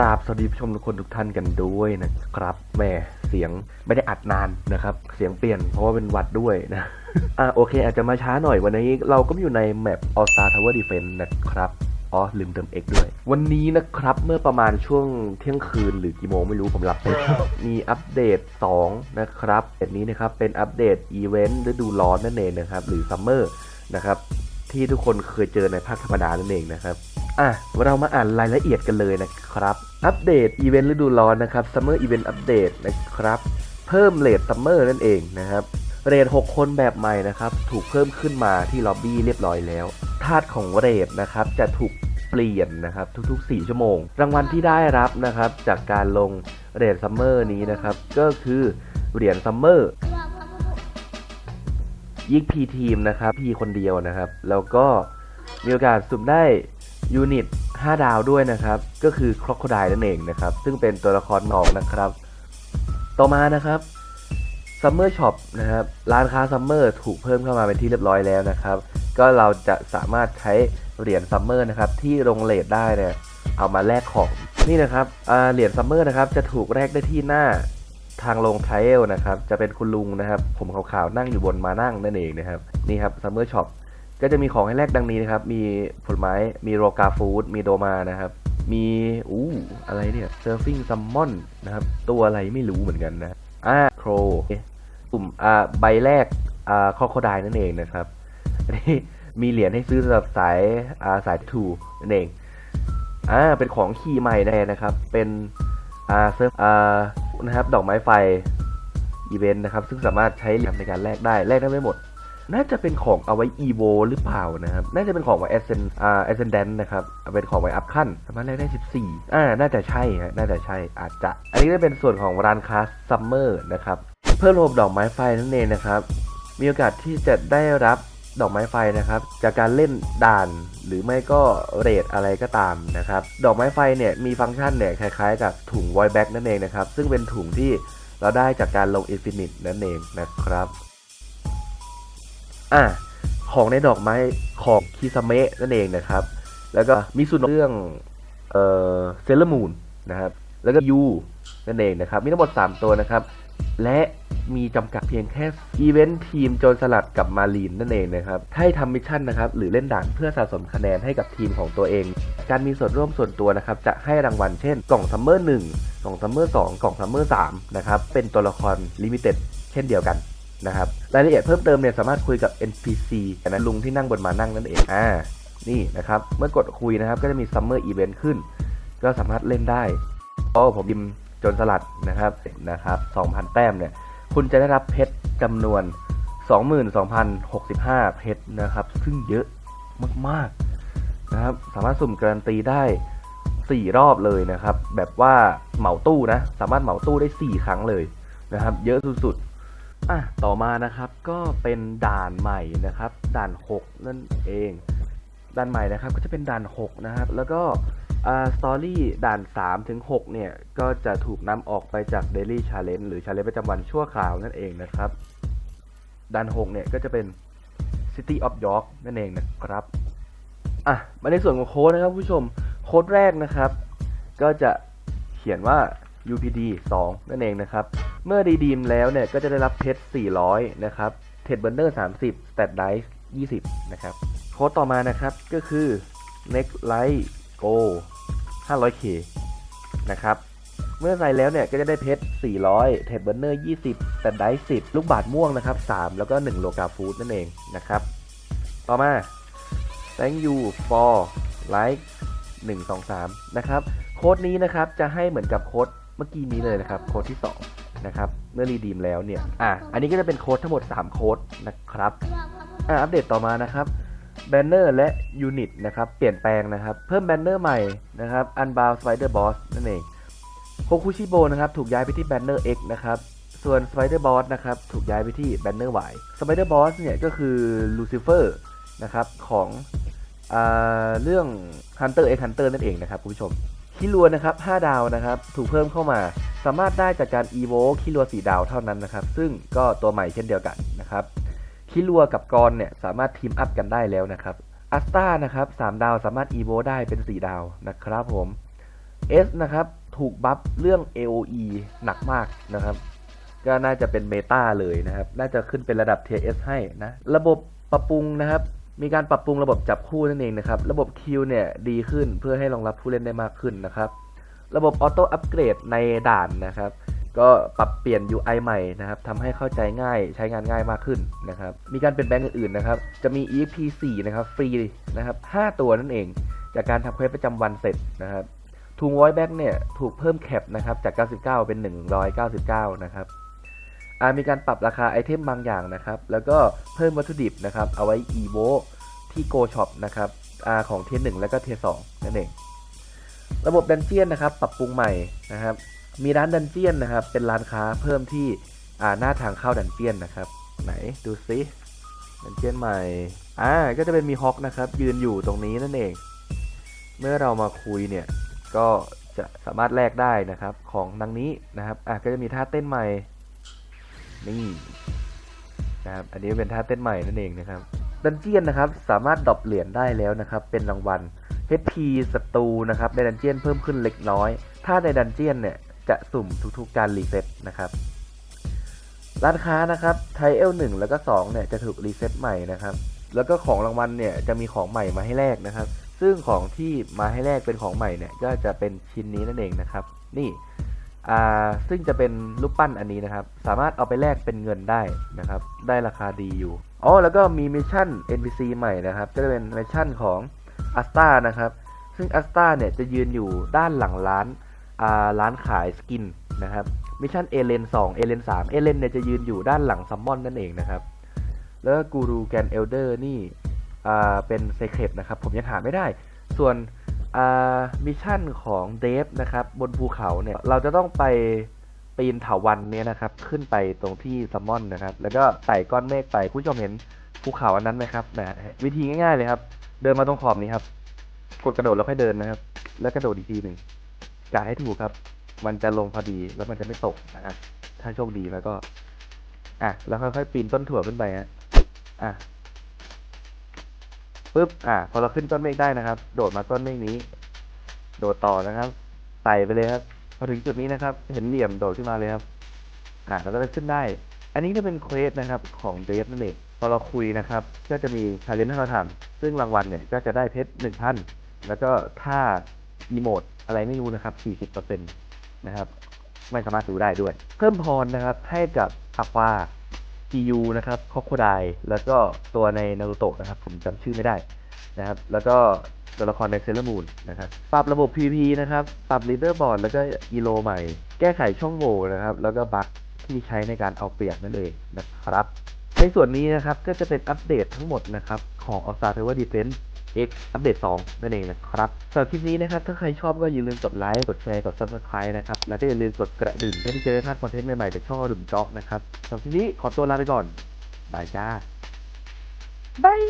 ราบสวัสดีผู้ชมทุกคนทุกท่านกันด้วยนะครับแม่เสียงไม่ได้อัดนานนะครับ เสียงเปลี่ยนเพราะว่าเป็นวัดด้วยนะอะโอเค อาจจะมาช้าหน่อยวันนี้เราก็อยู่ในแมป All Star Tower Defense นะครับอ๋อลืมเติม X ด้วย วันนี้นะครับเมื่อประมาณช่วงเที่ยงคืนหรือกี่โมงไม่รู้ผมหลับไปมีอัปเดต 2 นะครับอันนี้นะครับเป็นอัปเดตอีเวนต์ฤดูร้อนนั่นเองนะครับหรือซัมเมอร์นะครับที่ทุกคนเคยเจอในภาคธรรมดานั่นเองนะครับ อะ เรามาอ่านรายละเอียดกันเลยนะครับ อัปเดตอีเวนต์ฤดูร้อนนะครับซัมเมอร์อีเวนต์อัปเดตนะครับ เพิ่มเลทซัมเมอร์นั่นเองนะครับเรท6คนแบบใหม่นะครับ ถูกเพิ่มขึ้นมาที่ล็อบบี้เรียบร้อยแล้วธาตุของเรทนะครับ จะถูกเปลี่ยนนะครับ ทุกๆ 4 ชั่วโมง รางวัลที่ได้รับนะครับ จากการลงเรทซัมเมอร์นี้นะครับ ก็คือเหรียญซัมเมอร์ยิกพีทีมนะครับพีคนเดียวนะครับ แล้วก็มีโอกาสสุ่มได้ ยูนิต 5 ดาวด้วยนะครับ ก็คือครอ c โคไดนั่นเองนะครับ ซึ่งเป็นตัวละครนอกนะครับ ต่อมานะครับซัมเมอร์ช็อปนะครับร้านค้าซัมเมอร์ถูกเพิ่มเข้ามาเป็นที่เรียบร้อยแล้วนะครับ ก็เราจะสามารถใช้เหรียญซัมเมอร์นะครับที่ลงเลทได้เนี่ยเอามาแลกของนี่นะครับเหรียญซัมเมอร์นะครับจะถูกแลกได้ที่หน้าทางลงไทเอลนะครับ จะเป็นคุณลุงนะครับ ผมขาวๆนั่งอยู่บนมานั่งนั่นเองนะครับ นี่ครับซัมเมอร์ช็อป ก็จะมีของให้แลกดังนี้นะครับ มีผลไม้ มีโรกาฟูด มีโดมานะครับ มีอู้อะไรเนี่ยเซอร์ฟิงซัมมอนนะครับ ตัวอะไรไม่รู้เหมือนกันนะอ่าโครกลุ่มอ่าใบแรกอ่าคอโคไดนั่นเองนะครับอันนี้มีเหรียญให้ซื้อสำหรับสายอ่าสายทูนั่นเองอ่าเป็นของขี่ใหม่แน่นะครับ เป็นอ่าเซิร์ฟอ่านะครับ ดอกไม้ไฟอีเวนต์นะครับ ซึ่งสามารถใช้เหรียญในการแลกได้แลกได้ไม่หมด น่าจะเป็นของเอาไว้อีโวหรือเปล่านะครับ น่าจะเป็นของไว้เอเซนอ่าเอเซนแดนนะครับเป็นของไว้อัพขั้นสามารถแลกได้ 14 อ่า น่าจะใช่ฮะน่าจะใช่อาจจะ อันนี้ก็เป็นส่วนของร้านค้าซัมเมอร์นะครับ เพิ่มระบบดอกไม้ไฟนั่นเองนะครับ มีโอกาสที่จะได้รับดอกไม้ไฟนะครับ จากการเล่นด่านหรือไม่ก็เรทอะไรก็ตามนะครับ ดอกไม้ไฟเนี่ยมีฟังก์ชันเนี่ยคล้ายๆ กับถุง void back นั่นเองนะครับ ซึ่งเป็นถุงที่เราได้จากการลง infinite นั่นเองนะครับ อะของในดอกไม้ของคิซาเมะนั่นเองนะครับ แล้วก็มีส่วนเรื่องเอ่อเซเลมูนนะครับ แล้วก็ยูนั่นเองนะครับ มีทั้งหมด 3 ตัวนะครับ และมีจำกัดเพียงแค่อีเวนต์ทีมโจรสลัดกับมารีนนั่นเองนะครับ ให้ทำมิชชั่นนะครับ หรือเล่นด่านเพื่อสะสมคะแนนให้กับทีมของตัวเอง การมีส่วนร่วมส่วนตัวนะครับ จะให้รางวัลเช่น กล่องซัมเมอร์1กล่องซัมเมอร์2กล่องซัมเมอร์3นะครับ เป็นตัวละครลิมิเต็ดเช่นเดียวกัน นะครับรายละเอียดเพิ่มเติมเนี่ยสามารถคุยกับ NPC นะลุงที่นั่งบนมานั่งนั่นเองอ่านี่นะครับเมื่อกดคุยนะครับก็จะมีซัมเมอร์อีเวนต์ขึ้น ก็สามารถเล่นได้โอ้ผมยิมจนสลัดนะครับนะครับ 2,000 แต้มเนี่ย คุณจะได้รับเพชรจำนวน 22,065 เพชรนะครับ ซึ่งเยอะมากๆนะครับ สามารถสุ่มการันตีได้ 4 รอบเลยนะครับ แบบว่าเหมาตู้นะ สามารถเหมาตู้ได้ 4 ครั้งเลยนะครับ เยอะสุดๆ อะต่อมานะครับก็เป็นด่านใหม่นะครับ ด่าน 6 นั่นเอง ด่านใหม่นะครับก็จะเป็นด่าน 6 นะครับ แล้วก็สตอรี่ด่าน3ถึง6เนี่ย ก็จะถูกนำออกไปจาก Daily Challenge หรือ Challenge ประจำวันชั่วคราวนั่นเองนะครับ ด่าน 6 เนี่ย ก็จะเป็น City of York นั่นเองนะครับ อะ มาในส่วนของโค้ดนะครับผู้ชม โค้ดแรกนะครับ ก็จะเขียนว่า UPD 2 นั่นเองนะครับ เมื่อรีดีมแล้วเนี่ยก็จะได้รับเพชร 400 นะครับเทดเบ r ร์เนอร์30 Stat Dice 20 นะครับ โค้ดต่อมานะครับก็คือ next light go 500k นะครับ เมื่อใส่แล้วเนี่ยก็จะได้เพชร 400 เทดเบ r ร์เนอร์ 20แต่ได้10 ลูกบาทม่วงนะครับ 3 แล้วก็ 1 โลกาฟูดนั่นเองนะครับ ต่อมา thank you for like 1 2 3 นะครับ โค้ดนี้นะครับจะให้เหมือนกับโค้ดเมื่อกี้นี้เลยนะครับ โค้ดที่ 2 นะครับ เมื่อรีดีมแล้วเนี่ย อะ อันนี้ก็จะเป็นโค้ดทั้งหมด 3 โค้ดนะครับ อะ อัปเดตต่อมานะครับ แบนเนอร์และยูนิตนะครับ เปลี่ยนแปลงนะครับ เพิ่มแบนเนอร์ใหม่นะครับ Unbound Spider Boss นั่นเอง โคคุชิโบนะครับ ถูกย้ายไปที่แบนเนอร์ X นะครับ ส่วน Spider Boss นะครับ ถูกย้ายไปที่แบนเนอร์ Y Spider Boss เนี่ยก็คือ Lucifer นะครับของอ่าเรื่อง Hunter x Hunter นั่นเองนะครับคุณผู้ชมคิรัวนะครับ 5 ดาวนะครับ ถูกเพิ่มเข้ามา สามารถได้จากการ evo คิรัว4ดาวเท่านั้นนะครับ ซึ่งก็ตัวใหม่เช่นเดียวกันนะครับคิรัวกับกรเนี่ยสามารถทีมอัพกันได้แล้วนะครับอัสตานะครับ3ดาวสามารถ evo ได้เป็น 4 ดาวนะครับผม S นะครับถูกบัฟเรื่อง AOE หนักมากนะครับ ก็น่าจะเป็นเมตาเลยนะครับ น่าจะขึ้นเป็นระดับ TS ให้นะ ระบบปรับปรุงนะครับ มีการปรับปรุงระบบจับคู่นั่นเองนะครับ ระบบคิวเนี่ยดีขึ้นเพื่อให้รองรับผู้เล่นได้มากขึ้นนะครับ ระบบออโต้อัปเกรดในด่านนะครับ ก็ปรับเปลี่ยน UI ใหม่นะครับทำให้เข้าใจง่ายใช้งานง่ายมากขึ้นนะครับ มีการเปลี่ยนแปลงอื่นๆนะครับ จะมี EP 4นะครับฟรีนะครับ 5 ตัวนั่นเอง จากการทำเควสประจำวันเสร็จนะครับทูงไวแบ็กเนี่ยถูกเพิ่มแคปนะครับจาก 99 เป็น 199 นะครับอามีการปรับราคาไอเทมบางอย่างนะครับ แล้วก็เพิ่มวัตถุดิบนะครับ เอาไว้ EVO ที่ Go Shop นะครับอาของเทียร์1แล้วก็เทียร์2นั่นเอง ระบบดันเจียนนะครับปรับปรุงใหม่นะครับ มีร้านดันเจียนนะครับ เป็นร้านค้าเพิ่มที่อ่าหน้าทางเข้าดันเจียนนะครับ ไหนดูซิดันเจียนใหม่อ่าก็จะเป็นมีฮอกนะครับ ยืนอยู่ตรงนี้นั่นเอง เมื่อเรามาคุยเนี่ยก็จะสามารถแลกได้นะครับของดังนี้นะครับอะก็จะมีท่าเต้นใหม่นี่นะครับอันนี้เป็นท่าเต้นใหม่นั่นเองนะครับดันเจียนนะครับ สามารถดรอปเหรียญได้แล้วนะครับ เป็นรางวัล HP ศัตรูนะครับในดันเจียนเพิ่มขึ้นเล็กน้อย ถ้าในดันเจียนเนี่ยจะสุ่มทุกๆการรีเซ็ตนะครับ ร้านค้านะครับไทเอล1แล้วก็2เนี่ยจะถูกรีเซ็ตใหม่นะครับ แล้วก็ของรางวัลเนี่ยจะมีของใหม่มาให้แลกนะครับ ซึ่งของที่มาให้แลกเป็นของใหม่เนี่ยก็จะเป็นชิ้นนี้นั่นเองนะครับ นี่อ่าซึ่งจะเป็นรูปปั้นอันนี้นะครับ สามารถเอาไปแลกเป็นเงินได้นะครับ ได้ราคาดีอยู่ อ๋อ แล้วก็มีมิชชั่น NPC ใหม่นะครับ ก็จะเป็นมิชชั่นของ อัสตานะครับ ซึ่งอัสตาเนี่ยจะยืนอยู่ด้านหลังร้านร้านขายสกินนะครับมิชชั่นเอเลน2เอเลน3เอเลนเนี่ยจะยืนอยู่ด้านหลังซัมมอนนั่นเองนะครับ แล้วกูรูแกนเอลเดอร์นี่เป็นเซเครตนะครับ ผมยังหาไม่ได้ ส่วนมิชชั่นของเดฟนะครับ บนภูเขาเนี่ย เราจะต้องไปปีนเถาวันเนี่ยนะครับ ขึ้นไปตรงที่ซัมมอนนะครับ แล้วก็ไต่ก้อนเมฆไปผู้ชมเห็นภูเขาอันนั้นไหมครับนะวิธีง่ายๆเลยครับ เดินมาตรงขอบนี้ครับ กดกระโดดแล้วค่อยเดินนะครับ แล้วกระโดดอีกทีหนึ่งกะให้ถูกครับ มันจะลงพอดีแล้วมันจะไม่ตกนะถ้าโชคดีแล้วก็ อะ แล้วค่อยๆปีนต้นถั่วขึ้นไปฮะอะปึ๊บอะพอเราขึ้นต้นเมฆได้นะครับ โดดมาต้นเมฆนี้ โดดต่อนะครับไต่ไปเลยครับพอถึงจุดนี้นะครับ เห็นเหลี่ยมโดดขึ้นมาเลยครับอะแล้วก็จะขึ้นได้ อันนี้ก็เป็นเควสนะครับ ของเดฟนั่นเอง พอเราคุยนะครับ ก็จะมีชาเลนจ์ให้เราทำซึ่งรางวัลเนี่ยก็จะได้เพชรหนึ่งพันแล้วก็ถ้าอีโมดอะไรไม่รู้นะครับสี่สิบเปอร์เซ็นต์นะครับ ไม่สามารถดูได้ด้วย เพิ่มพรนะครับให้กับอาควากิยูนะครับคอโคไดแล้วก็ตัวในนารูโตะนะครับ ผมจำชื่อไม่ได้นะครับ แล้วก็ตัวละครในเซเลอร์มูนนะครับ ปรับระบบ PVP นะครับ ปรับลีดเดอร์บอร์ดแล้วก็อีโลใหม่ แก้ไขช่องโหว่นะครับ แล้วก็บั๊กที่ใช้ในการเอาเปรียบนั่นเองนะครับ ในส่วนนี้นะครับก็จะเป็นอัปเดตทั้งหมดนะครับของ All Star Tower Defense X อัปเดต2นั่นเองนะครับสำหรับคลิปนี้นะครับ ถ้าใครชอบก็อย่าลืมกดไลค์กดแชร์กด Subscribe นะครับ แล้วก็อย่าลืมกดกระดิ่งเพื่อที่จะได้พลาดคอนเทนต์ใหม่ๆจากช่องดุมจ๊อกนะครับสำหรับคลิปนี้ขอตัวลาไปก่อนบายจ้าบาย